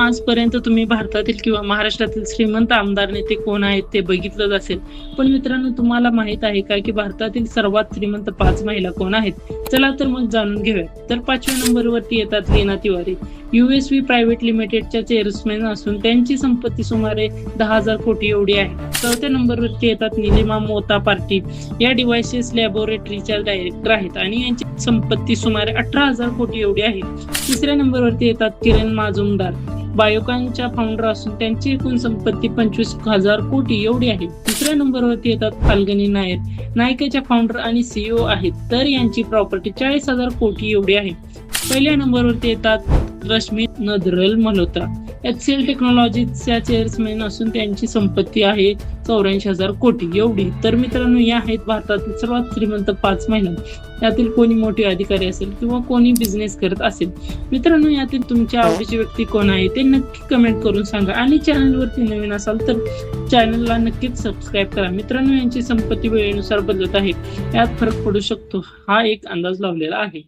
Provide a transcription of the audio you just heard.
आजपर्यंत तुम्ही भारतातील किंवा महाराष्ट्रातील श्रीमंत आमदार नेते कोण आहेत ते बघितलंच असेल. पण मित्रांनो तुम्हाला माहीत आहे का की भारतातील सर्वात श्रीमंत पाच महिला कोण आहेत? चला तर मग जाणून घेऊया. तर पाचव्या नंबरवरती येतात लीना तिवारी. युएसवी प्रायव्हेट लिमिटेडच्या चेअरमॅन असून त्यांची संपत्ती सुमारे दहा हजार कोटी एवढी आहे. चौथ्या नंबरवरती येतात निलिमा मोता पार्टी. या डिव्हाइसेस लॅबोरेटरीच्या डायरेक्टर आहेत आणि यांची संपत्ती सुमारे अठरा हजार कोटी एवढी आहे. तिसऱ्या नंबरवरती येतात किरण माजुमदार. बायोकांच्या फाउंडर असून त्यांची एकूण संपत्ती पंचवीस हजार कोटी एवढी आहे. दुसऱ्या नंबरवरती येतात फाल्गनी नायर. नायकाच्या फाउंडर आणि सीईओ आहेत. तर यांची प्रॉपर्टी चाळीस हजार कोटी एवढी आहे. पहिल्या नंबरवरती येतात Roshni Nadar Malhotra. H C L टेक्नॉलॉजीच्या चेअरमॅन असून त्यांची संपत्ती आहे चौऱ्याऐंशी हजार कोटी. एवढी. तर मित्रांनो या आहेत भारतातील सर्वात श्रीमंत पाच महिला. यातील कोणी मोठे अधिकारी असेल किंवा कोणी बिझनेस करत असेल? मित्रांनो यातील तुमच्या आवडीची व्यक्ती कोण आहे ते नक्की कमेंट करून सांगा. आणि चॅनलवरती नवीन असाल तर चॅनलला नक्कीच सबस्क्राईब करा. मित्रांनो यांची संपत्ती वेळेनुसार बदलत आहे. यात फरक पडू शकतो. हा एक अंदाज लावलेला आहे.